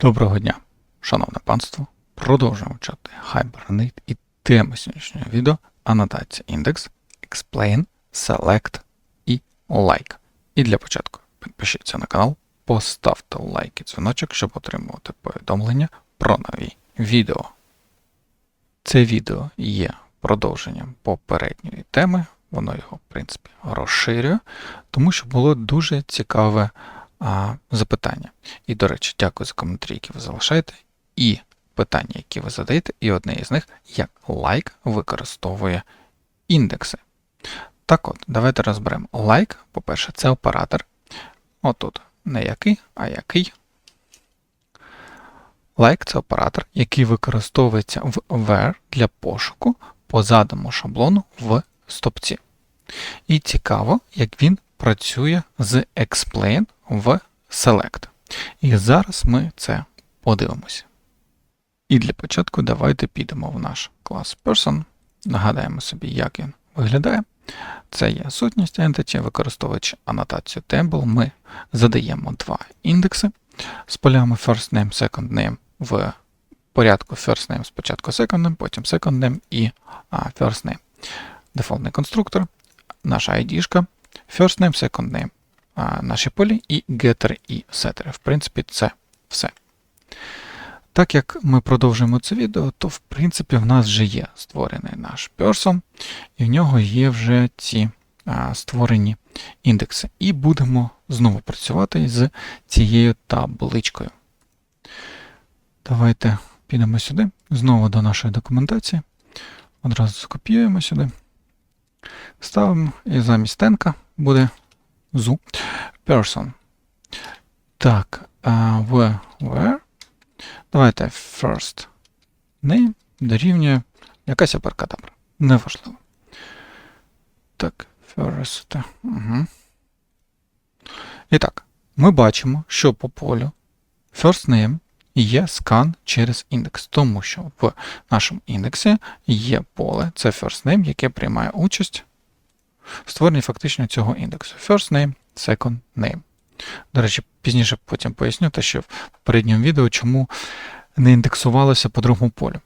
Доброго дня, шановне панство. Продовжуємо вчати Hibernate і тема сьогоднішнього відео анотація індекс, explain, select і like. І для початку підпишіться на канал, поставте лайк і дзвіночок, щоб отримувати повідомлення про нові відео. Це відео є продовженням попередньої теми, воно його, в принципі, розширює, тому що було дуже цікаве а, запитання. І, до речі, дякую за коментарі, які ви залишаєте, і питання, які ви задаєте, і одне із них, як лайк використовує індекси. Так от, давайте розберемо. Лайк, по-перше, це оператор. Отут не який, а який. Like це оператор, який використовується в where для пошуку по заданому шаблону в стопці. І цікаво, як він працює з explain в select. І зараз ми це подивимося. І для початку давайте підемо в наш клас Person, нагадаємо собі, як він виглядає. Це є сутність entity, використовуючи анотацію table, ми задаємо два індекси з полями first name, second name в порядку first name спочатку second name, потім second name і first name. Дефолтний конструктор, наша ID, first name, second name, наші полі і getter і setter. В принципі, це все. Так як ми продовжуємо це відео, то в принципі в нас вже є створений наш person, і в нього є вже ці а, створені індекси. І будемо знову працювати з цією табличкою. Давайте підемо сюди, знову до нашої документації. Одразу скопіюємо сюди. Ставимо і замість тенка буде zu person. Так, в where. Давайте first name дорівнює якась оперкадабра. Неважливо. Так, first. Угу. І так, ми бачимо, що по полю first name є скан через індекс, тому що в нашому індексі є поле, це first name, яке приймає участь в створенні фактично цього індексу. First name, second name. До речі, пізніше потім поясню те, що в передньому відео, чому не індексувалося по другому полю.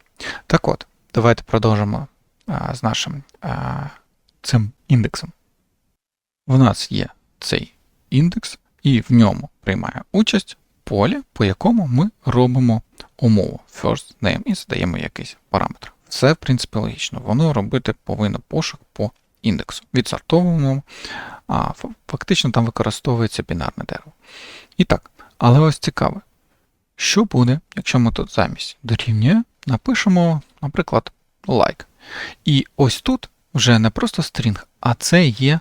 Так от, давайте продовжимо а, з нашим а, цим індексом. В нас є цей індекс, і в ньому приймає участь поле, по якому ми робимо умову first name і задаємо якийсь параметр. Все, в принципі, логічно. Воно робити повинно пошук по індексу. Відсортовуємо, а фактично там використовується бінарне дерево. І так, але ось цікаве, що буде, якщо ми тут замість дорівнює, напишемо, наприклад, like. І ось тут вже не просто стрінг, а це є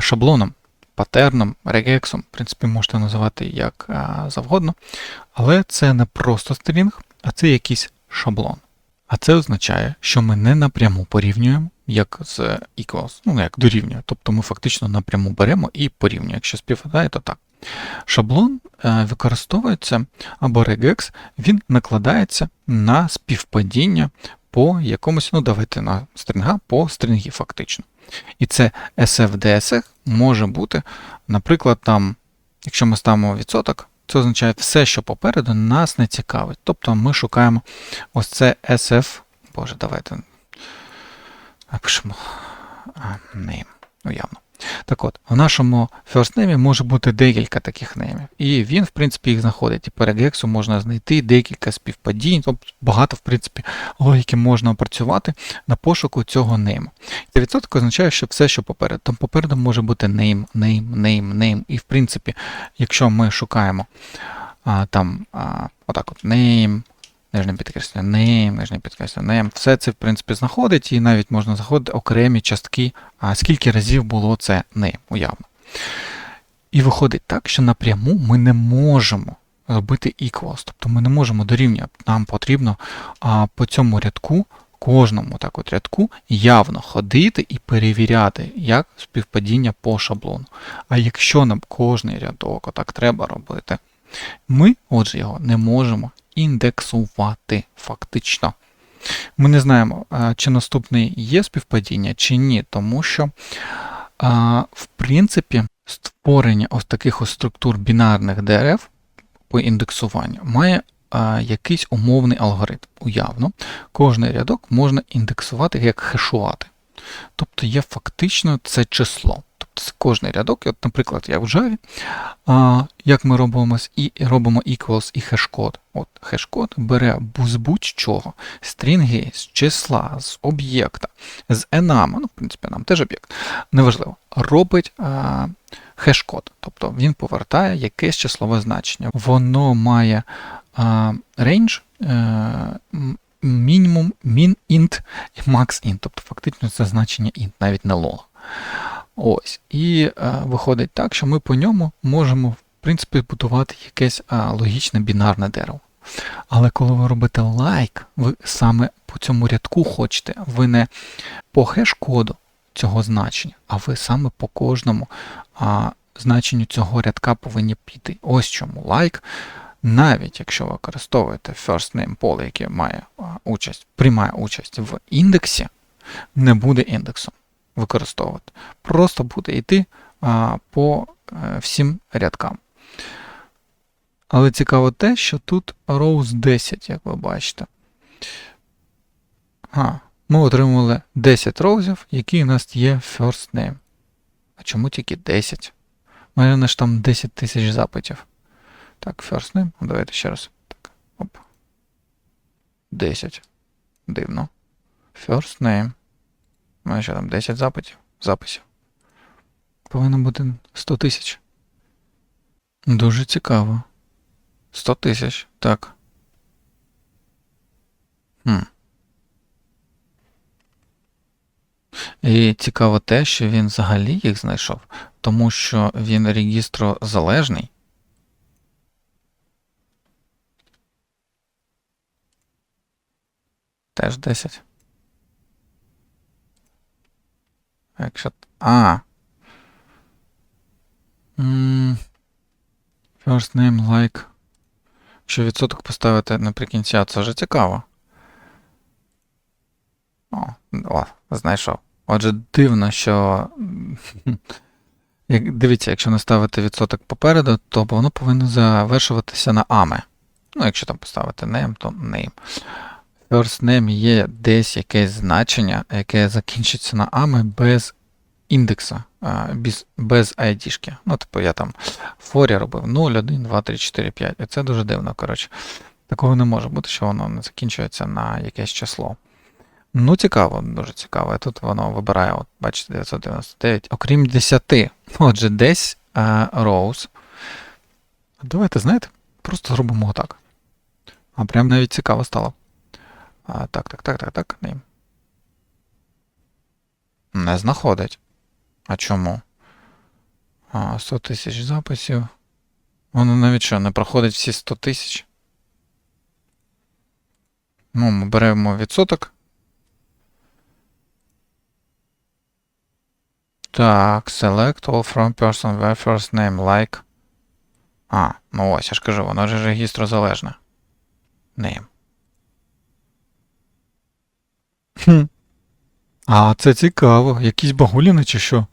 шаблоном, патерном, регексом, в принципі, можете називати як завгодно. Але це не просто стрінг, а це якийсь шаблон. А це означає, що ми не напряму порівнюємо, як з equals, ну як дорівнює. Тобто ми фактично напряму беремо і порівнюємо. Якщо співпадає, то так. Шаблон е, використовується або regex, він накладається на співпадіння по якомусь, ну давайте на стрінга, по стрінгі фактично. І це SFDSX може бути, наприклад, там, якщо ми ставимо відсоток, це означає все, що попереду, нас не цікавить. Тобто ми шукаємо ось це SF. Боже, давайте напишемо name, уявно. Так от, в нашому first name може бути декілька таких неймів. І він, в принципі, їх знаходить. І по регексу можна знайти декілька співпадінь, тобто багато, в принципі, логіки можна опрацювати на пошуку цього нейму. Це відсоток означає, що все, що попереду. Там попереду може бути name, name, name, name. І, в принципі, якщо ми шукаємо а, там а, отак от name, нижнє підкреслення name, нижнє підкреслення name, все це, в принципі, знаходить, і навіть можна заходити окремі частки, а скільки разів було це name, уявно. І виходить так, що напряму ми не можемо робити equals, тобто ми не можемо дорівнювати. Нам потрібно а, по цьому рядку, кожному так от рядку явно ходити і перевіряти, як співпадіння по шаблону. А якщо нам кожний рядок отак треба робити, ми, отже, його не можемо індексувати фактично. Ми не знаємо, чи наступний є співпадіння, чи ні, тому що, в принципі, створення ось таких ось структур бінарних дерев по індексуванню має якийсь умовний алгоритм. Уявно, кожний рядок можна індексувати як хешувати. Тобто є фактично це число. Тобто це кожний рядок, от, наприклад, я в Java, а, як ми робимо і робимо equals і хешкод. От хешкод бере з будь-чого стрінги з числа, з об'єкта, з enum, ну, в принципі, нам теж об'єкт, неважливо, робить а, хешкод. Тобто він повертає якесь числове значення. Воно має а, range, е, мінімум, min int і max int. Тобто фактично це значення int, навіть не log. Ось. І е, виходить так, що ми по ньому можемо, в принципі, будувати якесь е, логічне бінарне дерево. Але коли ви робите лайк, ви саме по цьому рядку хочете, ви не по хеш-коду цього значення, а ви саме по кожному а, значенню цього рядка повинні піти. Ось чому лайк. Навіть якщо ви використовуєте first name поле, яке має участь, приймає участь в індексі, не буде індексом використовувати. Просто буде йти а, по е, всім рядкам. Але цікаво те, що тут rows 10, як ви бачите. А, ми отримали 10 роузів, які у нас є first name. А чому тільки 10? У мене ж там 10 тисяч запитів. Так, first name. Давайте ще раз. Так, оп. 10. Дивно. First name. У мене що там 10 запитів? Записів. Повинно бути 100 тисяч. Дуже цікаво. 100 тисяч, так. Хм. І цікаво те, що він взагалі їх знайшов, тому що він регістрозалежний. Теж 10. Якщо. А. First name like. Якщо відсоток поставити наприкінці, а це вже цікаво. О, о, знайшов. Отже, дивно, що. Як, дивіться, якщо не ставити відсоток попереду, то воно повинно завершуватися на аме. Ну, якщо там поставити name, то name. First name є десь якесь значення, яке закінчиться на аме без індекса, без, без ID-шки. Ну, типу, я там форі робив 0, 1, 2, 3, 4, 5. І це дуже дивно, коротше. Такого не може бути, що воно не закінчується на якесь число. Ну, цікаво, дуже цікаво. І тут воно вибирає, от, бачите, 999, окрім 10. Отже, десь rows. Давайте, знаєте, просто зробимо отак. А прям навіть цікаво стало. А, так, так, так, так, так. Name. Не знаходить. А чому? А, 100 тисяч записів. Воно навіть що, не проходить всі 100 тисяч. Ну, ми беремо відсоток. Так, select all from person where first name like. А, ну ось, я ж кажу, воно ж регістрозалежне. Name. Хм. А, це цікаво. Якісь багуліни чи що?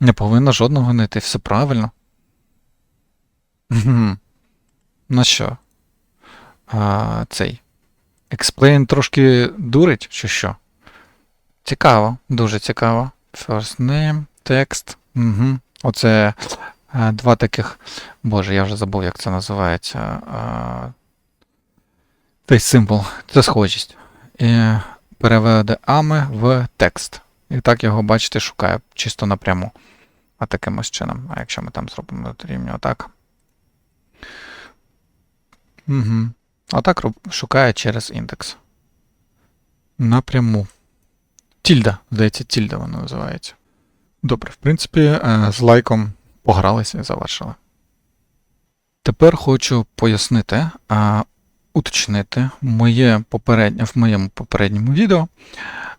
Не повинно жодного знайти, все правильно. Мгм. Ну що? А, цей. Explain трошки дурить, чи що? Цікаво, дуже цікаво. First name, text. Угу. Оце а, два таких. Боже, я вже забув, як це називається. А, цей символ. Це схожість. І переведе ами в текст. І так його, бачите, шукає чисто напряму. А таким ось чином. А якщо ми там зробимо рівня отак. Угу. Отак шукає через індекс. Напряму. Тільда, здається, тільда воно називається. Добре, в принципі, е, з лайком погралися і завершили. Тепер хочу пояснити, а, уточнити моє попереднє, в моєму попередньому відео.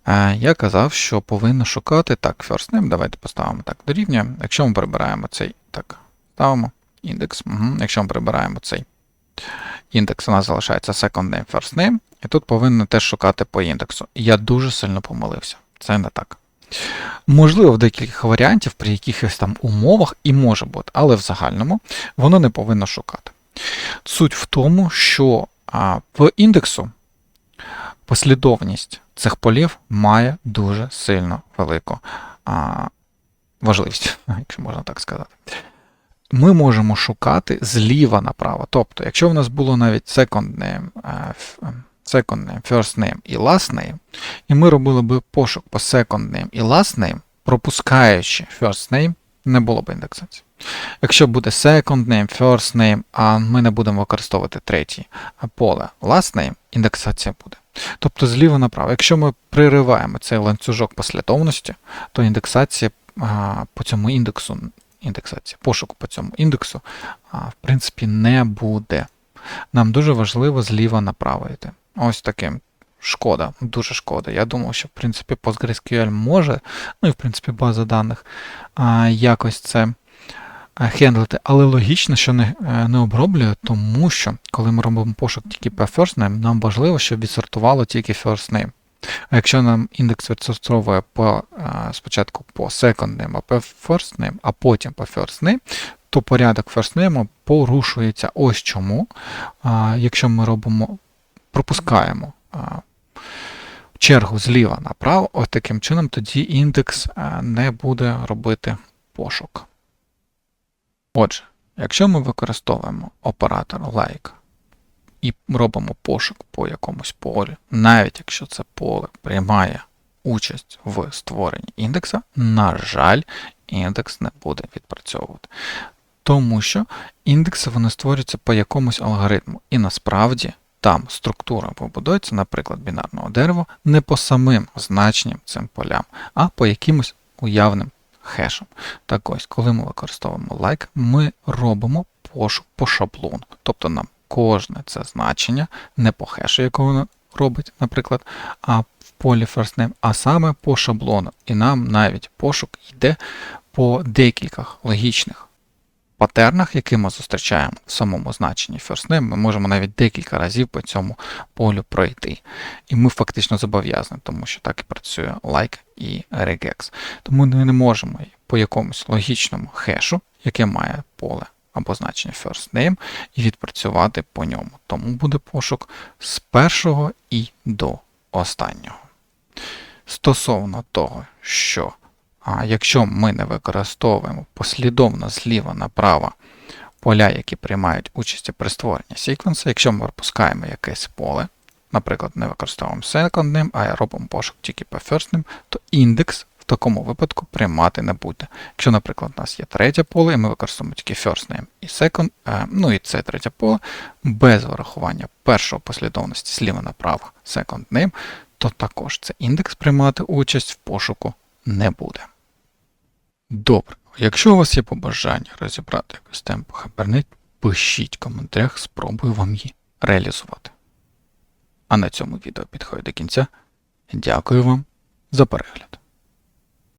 е, Я казав, що повинно шукати так, first name, давайте поставимо так дорівнює. Якщо ми прибираємо цей, так, ставимо індекс. Угу. Якщо ми прибираємо цей індекс, у нас залишається second name, first name. І тут повинно теж шукати по індексу. Я дуже сильно помилився. Це не так. Можливо, в декількох варіантів при якихось там умовах і може бути, але в загальному воно не повинно шукати. Суть в тому, що в індексу послідовність цих полів має дуже сильно велику важливість, якщо можна так сказати. Ми можемо шукати зліва направо. Тобто, якщо в нас було навіть second name, е, ф- е, second name, first name і last name, і ми робили би пошук по second name і last name, пропускаючи first name, не було б індексації. Якщо буде second name, first name, а ми не будемо використовувати третій поле last name, індексація буде. Тобто зліва направо. Якщо ми пририваємо цей ланцюжок послідовності, то індексація по цьому індексу, індексація, пошуку по цьому індексу, в принципі, не буде. Нам дуже важливо зліва направо йти. Ось таким. Шкода, дуже шкода. Я думав, що в принципі PostgreSQL може, ну і в принципі база даних а, якось це хендлити, але логічно, що не, е, не оброблює, тому що коли ми робимо пошук тільки по first name, нам важливо, щоб відсортувало тільки first name. А якщо нам індекс відсортовує по, спочатку по second name, а по first name, а потім по first name, то порядок first name порушується. Ось чому. Якщо ми робимо, пропускаємо чергу зліва направо, ось таким чином тоді індекс не буде робити пошук. Отже, якщо ми використовуємо оператор like і робимо пошук по якомусь полі, навіть якщо це поле приймає участь в створенні індекса, на жаль, індекс не буде відпрацьовувати. Тому що індекси вони створюються по якомусь алгоритму. І насправді там структура побудується, наприклад, бінарного дерева, не по самим значенням цим полям, а по якимось уявним хешам. Так ось, коли ми використовуємо like, ми робимо пошук по шаблону. Тобто нам кожне це значення не по хешу, якого воно робить, наприклад, а в полі first name, а саме по шаблону. І нам навіть пошук йде по декількох логічних патернах, які ми зустрічаємо в самому значенні first name, ми можемо навіть декілька разів по цьому полю пройти. І ми фактично зобов'язані, тому що так і працює like і regex. Тому ми не можемо по якомусь логічному хешу, яке має поле або значення first name, і відпрацювати по ньому. Тому буде пошук з першого і до останнього. Стосовно того, що а якщо ми не використовуємо послідовно зліва направо поля, які приймають участь при створенні секвенсу, якщо ми пропускаємо якесь поле, наприклад, не використовуємо second name, а робимо пошук тільки по first name, то індекс в такому випадку приймати не буде. Якщо, наприклад, у нас є третє поле, і ми використовуємо тільки first name і second, ну і це третє поле, без врахування першого послідовності зліва направо second name, то також це індекс приймати участь в пошуку не буде. Добре. Якщо у вас є побажання розібрати якусь тему по пишіть в коментарях, спробую вам її реалізувати. А на цьому відео підходить до кінця. Дякую вам за перегляд.